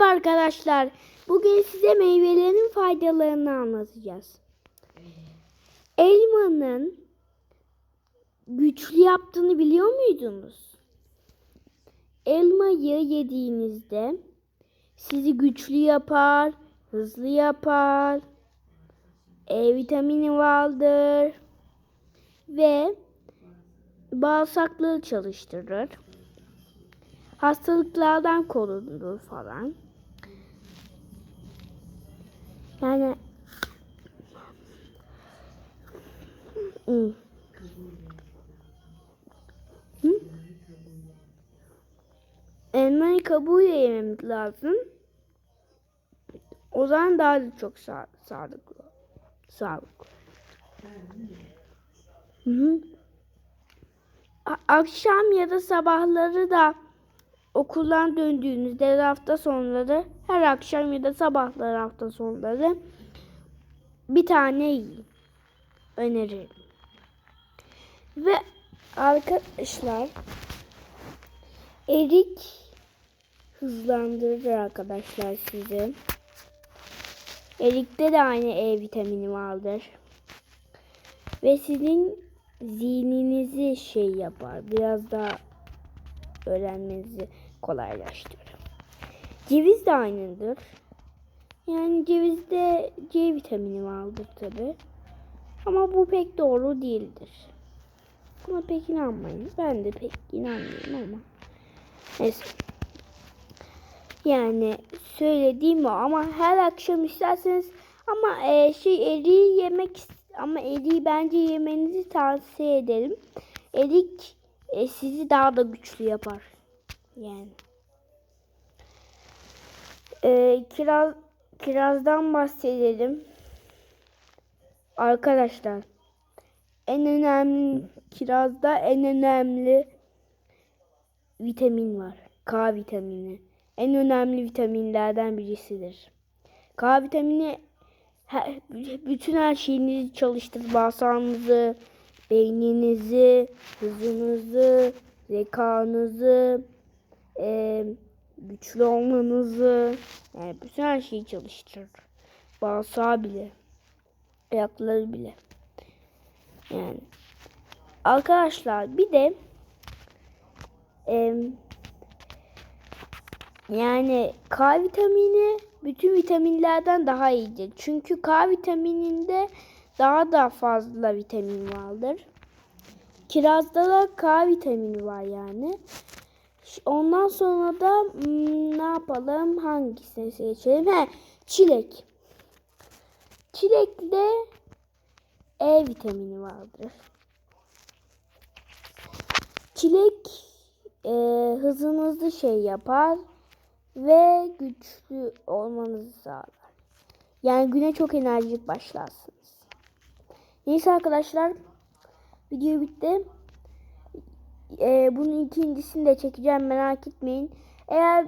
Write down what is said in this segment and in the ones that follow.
Merhaba arkadaşlar. Bugün size meyvelerin faydalarını anlatacağız. Elmanın güçlü yaptığını biliyor muydunuz? Elmayı yediğinizde sizi güçlü yapar, hızlı yapar. E vitamini vardır ve bağırsakları çalıştırır hastalıklardan korunur falan. Yani. Hı? Elmayı kabuğuyla yemek lazım. O zaman daha da çok sağ sağlıklı. Sağlıklı. Hı hı. Akşam ya da sabahları da okuldan döndüğünüzde hafta sonları her akşam ya da sabahları hafta sonları bir tane yiyin. Öneririm. Ve arkadaşlar erik hızlandırır arkadaşlar sizi. Erikte de aynı E vitamini vardır. Ve sizin zihninizi şey yapar. Biraz daha öğrenmenizi kolaylaştırır. Ceviz de aynıdır. Yani cevizde C vitamini vardır tabi. Ama bu pek doğru değildir. Buna pek inanmayın. Ben de pek inanmıyorum ama. Neyse. Yani söylediğim o ama her akşam isterseniz ama e, şey eriği yemek ama eriği bence yemenizi tavsiye ederim. Erik e, sizi daha da güçlü yapar. Yani. E, kiraz kirazdan bahsedelim. Arkadaşlar en önemli kirazda en önemli vitamin var. K vitamini. En önemli vitaminlerden birisidir. K vitamini he- bütün her şeyinizi çalıştırır. Bağırsağınızı, beyninizi, hızınızı, zekanızı, e, güçlü olmanızı, yani bütün her şeyi çalıştırır. Bağırsağı bile, ayakları bile. Yani arkadaşlar bir de e, yani K vitamini bütün vitaminlerden daha iyidir. Çünkü K vitamininde daha da fazla vitamin vardır. Kirazda da K vitamini var yani. Ondan sonra da hmm, ne yapalım? Hangisini seçelim? He, çilek. Çilekte E vitamini vardır. Çilek e, hızınızı şey yapar ve güçlü olmanızı sağlar. Yani güne çok enerjik başlarsınız. Neyse arkadaşlar video bitti. Ee, bunun ikincisini de çekeceğim merak etmeyin. Eğer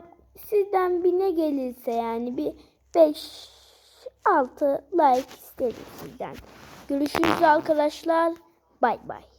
sizden bir ne gelirse yani bir 5 6 like isterim sizden. Görüşürüz arkadaşlar. Bay bay.